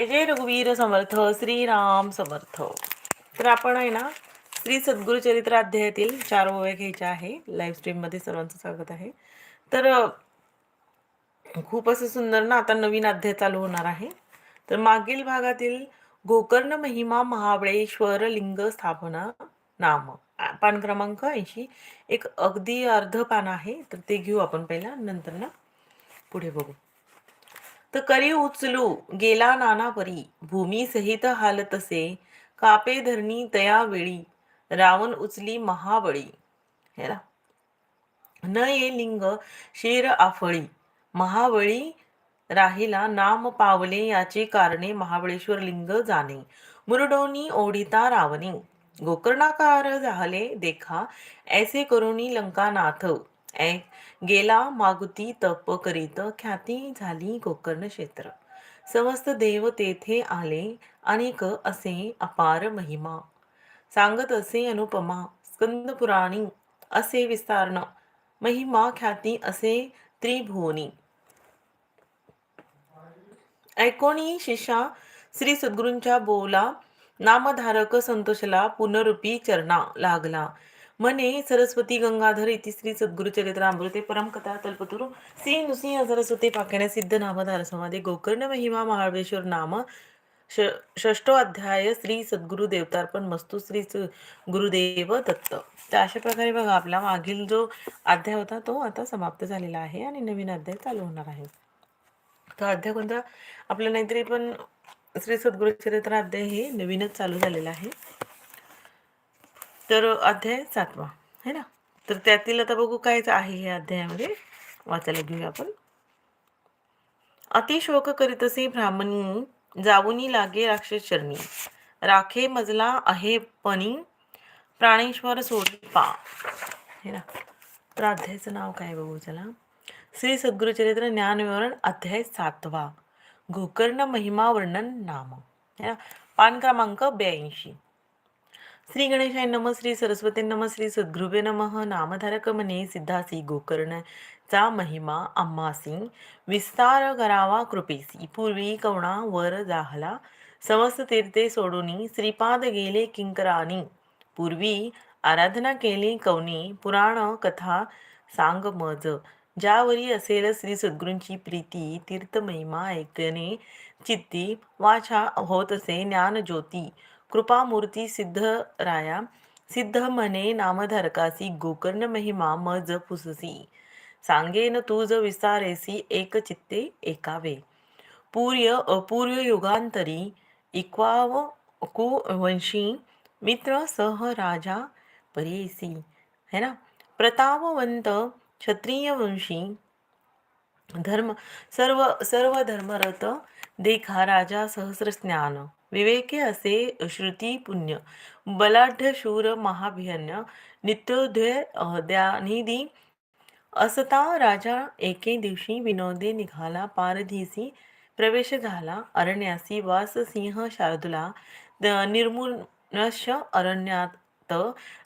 जय रघुवीर समर्थ श्रीराम समर्थ. तर आपण आहे ना श्री सद्गुरुचरित्र अध्यायातील चार ओव्या घ्यायच्या आहे. लाईव्ह स्ट्रीममध्ये सर्वांचं स्वागत आहे. तर खूप असं सुंदर ना आता नवीन अध्याय चालू होणार आहे. तर मागील भागातील गोकर्ण महिमा महाबळेश्वर लिंग स्थापना नाम. पान क्रमांक ऐंशी. एक अगदी अर्ध पान आहे. तर ते घेऊ आपण पहिला नंतर ना पुढे बघू. तर करी उचलू गेला नाना परी. भूमी सहित हालतसे कापे धरणी तया वेळी. रावण उचली महाबळी. हे ना? न ये लिंग शेर आफळी. महाबळी राहिला नाम पावले याचे कारणे महाबळेश्वर लिंग जाणे. मुरडोनी ओढिता रावणी. गोकर्णाकार झाले देखा. ऐसे करुणी लंकानाथ. एक गेला मागुती तप करीत ख्याती झाली गोकर्ण क्षेत्र. समस्त देव तेथे आले अनेक असे अपार महिमा. सांगत असे अनुपमा स्कंद पुराणी असे विस्तारण महिमा ख्याती असे त्रिभुवनी. ऐकोणी शिष्या श्री सद्गुरूंच्या बोला नामधारक संतोषला पुनरुपी चरणा लागला. म्हणे सरस्वती गंगाधर इति श्री सद्गुरु चरित्रामृते परमकथा तल्पतुरु। श्री नृसिंह सरस्वती पाख्याने सिद्ध नामधार समाधे गोकर्ण महिमा महाबळेश्वर नाम ष षष्टो अध्याय श्री सद्गुरु देवतार्पण मस्तू श्री गुरुदेव दत्त। तर अशा प्रकारे बघा आपला मागील जो अध्याय होता तो आता समाप्त झालेला आहे आणि नवीन अध्याय चालू होणार आहे. तो अध्याय कोणता? आपलं नाहीतरी पण श्री सद्गुरुचरित्र अध्याय हे नवीनच चालू झालेलं आहे. तर अध्याय सातवा है ना? तर त्यातील आता बघू काय आहे हे अध्यायामध्ये. वाचायला घेऊया आपण. अतिशोक करीतसे ब्राह्मणी जाऊनी लागे राक्षस चरणी राखे मजला आहे पणी प्राणेश्वर सोडी पा. हे ना? तर अध्यायाचं नाव काय बघू चला? श्री सद्गुरुचरित्र ज्ञानविवरण अध्याय सातवा. गोकर्ण महिमा वर्णन नाम. है ना? पान क्रमांक ब्याऐंशी. श्री गणेशाय नम श्री सरस्वती नम श्री सद्गुरुवे नमः नामधारक म्हणे सिद्धासी गोकर्णचा महिमा आम्हासी विस्तार करावा कृपेसी पूर्वी कवणा वर जाहला समस्त तीर्थे सोडूनी श्रीपाद गेले किंकरानी पूर्वी आराधना केली कवनी पुराण कथा सांग मज ज्यावरी असेल श्री सद्गुरूंची प्रीती तीर्थ महिमा ऐकणे चित्ती वाचा होत असे ज्ञान ज्योती कृपामूर्ती सिद्ध राया सिद्ध म्हणे नामधारकासी गोकर्ण महिमा मज फुससी. सांगेन तुझ विसारेसी एक चित्ते एकावे पूर्य अपूर्य युगांतरी इक्वाव कुवंशी मित्र सह राजा परेसी. है ना? प्रतापवंत क्षत्रिय वंशी धर्म सर्व सर्व धर्मरत देखा राजा सहस्र स्नान विवेके असे श्रुती पुण्य बलाढ्य शूर महाभियन्य नित्योदय द्यानिधी असता राजा एके दिवशी विनोदे निघाला पारधीसी प्रवेश झाला अरण्यासी वास सिंह शार्दुला निर्मुनश अरण्यात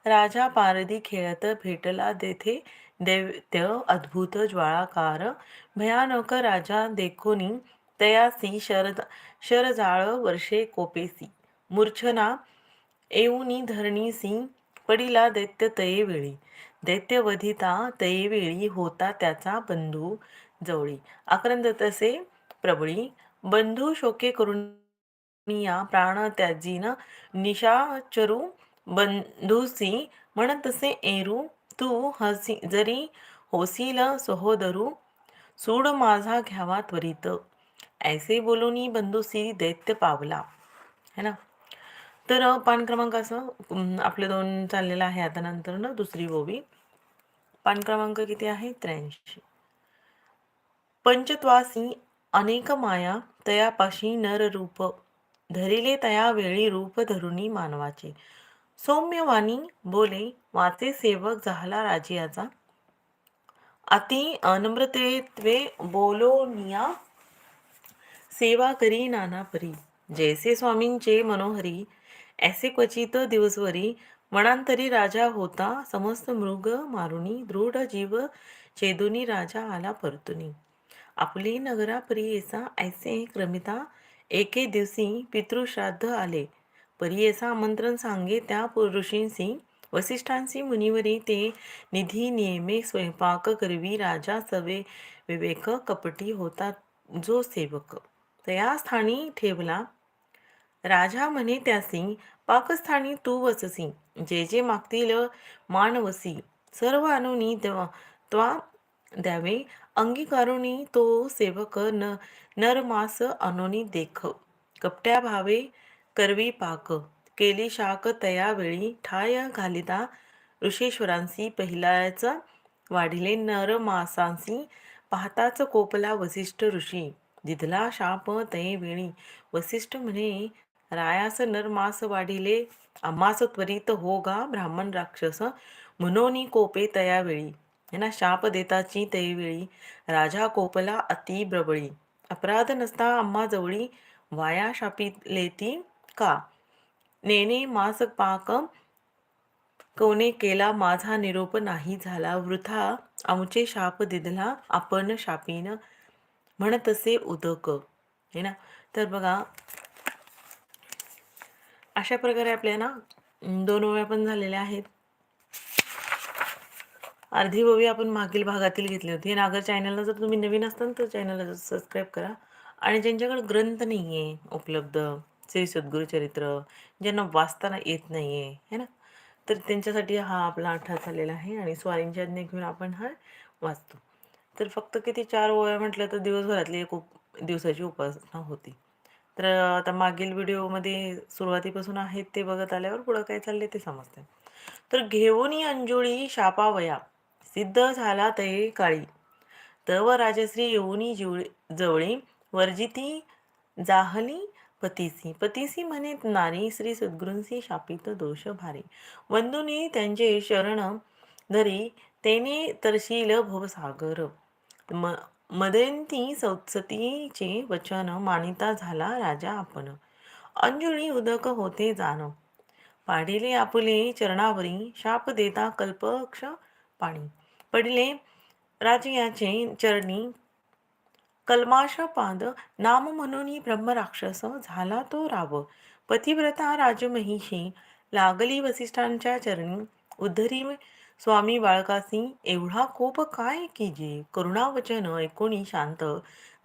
राजा पारधी खेळत भेटला तेथे दैत्य अद्भुत ज्वाळाकार भयानक राजा देखोनी तयासी शरद शरजाळ वर्षे कोपेसी. मूर्छना येऊनी धरणीसी पडिला दैत्य तयेवेळी दैत्यवधिता तयेवेळी होता त्याचा बंधू जवळी. आक्रंद तसे प्रबळी. बंधू शोके करून प्राण त्याजीन निशाचरू बंधुसी म्हणतसे एरू तू हसी जरी होसील सहोदरू सूड माझा घ्यावा त्वरित. ऐसे बोलूनी बंधुसी दैत्य पावला है ना? तर पान क्रमांक असं आपलं आपले दोन चाललेलं आहे आता नंतर ना दुसरी ओवी पान क्रमांक किती आहे? त्र्याऐंशी. पंचत्वासी अनेक माया तयापाशी नर रूप धरिले तया वेळी रूप धरुणी मानवाचे. सौम्यवाणी बोले वाचे सेवक झाला राजियाचा. अति अनम्रतेत्वे बोलोनिया सेवा करी नाना परी. जैसे स्वामींचे मनोहरी ऐसे क्वचित दिवसवरी मनांतरी राजा होता समस्त मृग मारुनी दृढ जीव चेदुनी राजा आला परतुनी. आपली नगरा परियेसा ऐसे क्रमिता एके दिवशी पितृश्राद्ध आले. परियेसा आमंत्रण सांगे त्या ऋषींसी वसिष्ठांसी मुनिवरी ते निधी नियमे स्वयंपाक करवी राजा सवे विवेक कपटी होता जो सेवक. तया स्थानी ठेवला. राजा म्हणे त्यासी पाकस्थानी तू वससी. जे जे मागतील मानवसी. सर्व अनुनी देवा त्वा द्यावे. अंगीकारुनी तो सेवक न नरमास अनुनी देख. कपट्या भावे करवी पाक. केली शाक तया वेळी. ठाय घालिता ऋषेश्वरांसी पहिल्याच वाढिले नरमासांसी. पाहताच कोपला वसिष्ठ ऋषी. दिधला शाप तये वेणी वसिष्ठ म्हणे रायास नरमास वाढिले आम्हास त्वरित हो गा ब्राह्मण राक्षस म्हणोनी कोपे तया वेळी. यांना शाप देताची तये वेळी राजा कोपला अति ब्रबळी अपराध नसता आम्हा जवळी वाया शापिलेती का? नेने मास पाक कोणे केला माझा निरोप नाही झाला वृथा आमचे शाप दिदला आपण शापीन म्हणतसे उदक. हे ना? तर बघा अशा प्रकारे आपल्या ना दोन ओव्या पण झालेल्या आहेत. अर्धी ओवी आपण मागील भागातील घेतली होती. नागर चॅनलला जर तुम्ही नवीन असताल तर चॅनलला सबस्क्राईब करा. आणि ज्यांच्याकडे ग्रंथ नाही आहे उपलब्ध श्री सद्गुरुचरित्र ज्यांना वाचताना येत नाही आहे है ना? तर त्यांच्यासाठी हा आपला आठा झालेला आहे आणि स्वारींची आज्ञा घेऊन आपण हा वाचतो. तर फक्त किती चार ओव्या म्हटलं तर दिवसभरातली एक उप दिवसाची उपासना होती. तर आता मागील व्हिडिओमध्ये सुरुवातीपासून आहेत ते बघत आल्यावर पुढं काय चालले ते समजते तर घेऊनी अंजुळी शापावया सिद्ध झाला ते काळी. तव राजश्री येऊनी जिवळी जवळी वर्जिती जाहली पतीसी. पतीसी म्हणे नारी श्री सद्गुरूंसी शापित दोष भारी. वंदुनी त्यांचे शरण धरी तेने तरशील भवसागर. म मदयंती सौत्सतीचे वचन मानिता झाला राजा आपण. अंजुळी उदक होते जाण. पाडिले आपले चरणावरी शाप देता कल्पक्ष पाणी. पडिले राजयाचे चरणी. कल्माश पाद नाम म्हणून ब्रह्मराक्षस झाला तो राव. पतिव्रता राजमहिषी लागली वसिष्ठांच्या चरणी. उद्धरी स्वामी बाळकासी एवढा कोप काय की जे करुणावचन ऐकोणी शांत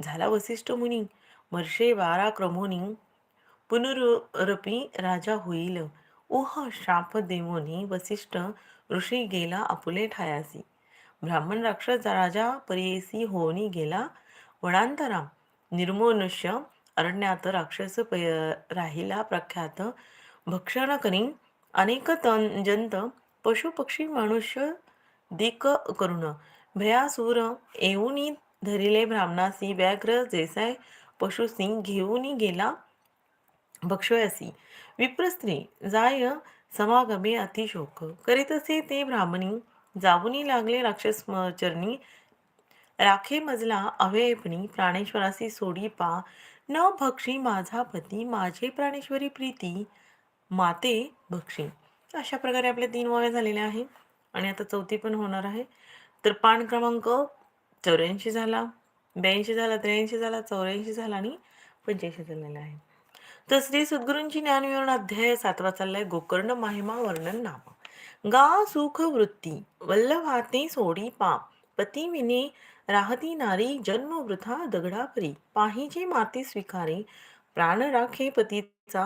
झाला वसिष्ठ मुनी. वर्षे बारा क्रमोनी पुनरपी राजा होईल. उह शाप देवोनी वसिष्ठ ऋषी गेला आपुले ठायासी. ब्राह्मण राक्षस राजा परियेसी होनी गेला वणांतरा निर्मोनुष्य अरण्यात राक्षस राहिला प्रख्यात. भक्षण करी अनेक तन जंत पशुपक्षी मनुष्य दिक करुण. भयासूर येऊनी धरिले ब्राह्मणासी व्याघ्र जैसाय पशुसिंग घेऊन गेला भक्षयसी. विप्रस्त्री जाय समागमे अतिशोक. करीतसे ते ब्राह्मणी जाऊनी लागले राक्षस चरणी राखे मजला अवयपणी प्राणेश्वरासी सोडी पा. न भक्षी माझा पती माझे प्राणेश्वरी प्रीती माते भक्षी. अशा प्रकारे आपले तीन वाव्या झालेल्या आहे आणि आता चौथी पण होणार आहे. तर पान क्रमांक चौऱ्याऐंशी झाला ब्याऐंशी झाला त्र्याऐंशी झाला चौऱ्याऐंशी झाला आणि पंच्याऐंशी झालेला आहे. तर श्री सद्गुरूंची ज्ञानविवरण अध्याय सातवा चाललाय गोकर्ण महिमा वर्णन नाम. गा सुख वृत्ती वल्लभाते सोडी पाप पती विने राहती नारी जन्म वृथा दगडापरी पाहिजे माती स्वीकारे प्राण राखे पतीचा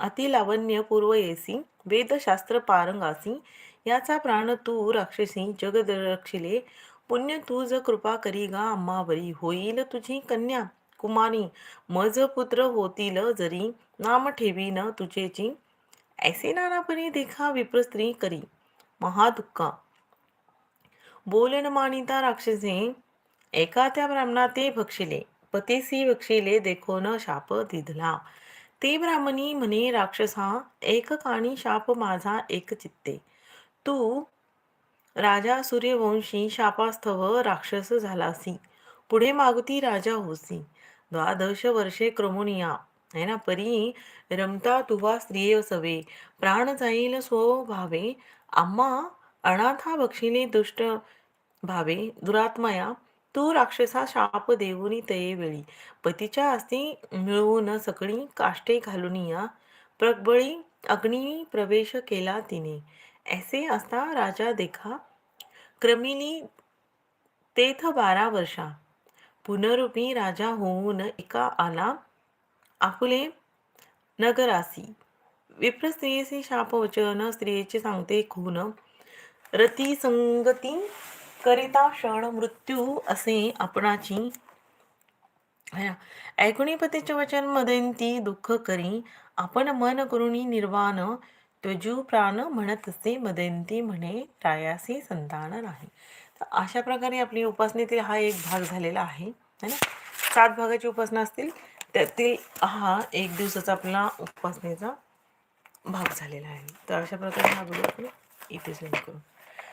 अतिलावण्य पूर्व येसी वेदशास्त्र पारंगासी याचा प्राण तू राक्षसी जगद रक्षिले पुण्य तुझ कृपा करी गा अम्मावरी होईल तुझी कन्या कुमारी मज पुत्र होतील जरी नाम ठेवी न तुझेची. ऐसे नानापणी देखा विप्रस्त्री करी महादुःखा बोलन मानिता राक्षसे एका त्या ब्राह्मणा ते भक्षिले पतीसी भक्षिले देखो न शाप दिधला. ते ब्राह्मणी म्हणे राक्षसा एक काणी शाप माझा एक चित्ते. तू राजा सूर्यवंशी शापास्थव राक्षस झालासी पुढे मागती राजा होसी. द्वादश वर्षे क्रमोनिया आहे ना? परी रमता तुवा स्त्रिय सवे. प्राण जाईल स्वभावे आम्हा अनाथा बक्षिले दुष्ट भावे. दुरात्मया तू राक्षसा शाप देऊनी तये वेळी पतीच्या आस्ती मिळवून सकळी काष्टे घालून या. प्रबळी अग्नी प्रवेश केला तिने. ऐसे असता राजा देखा. क्रमिली तेथ बारा वर्षा. पुनरुपी राजा होऊन एका आला. आपुले नगरासी. विप्र स्त्रियेचे शापवचन स्त्रियेचे सांगते खून. रती संगती करिता क्षण मृत्यू असे आपणाची है ना. ऐकुणी वचन दुःख करी आपण मन करुणी निर्वाण त्वजू प्राण म्हणत असे मदंती म्हणे रायासी संतान नाही. तर अशा प्रकारे आपली उपासनेतील हा एक भाग झालेला आहे है ना? सात भागाची उपासना असतील त्यातील हा एक दिवसाचा आपला उपासनेचा भाग झालेला आहे. तर अशा प्रकारे हा व्हिडिओ आपण इथे सेंड करू.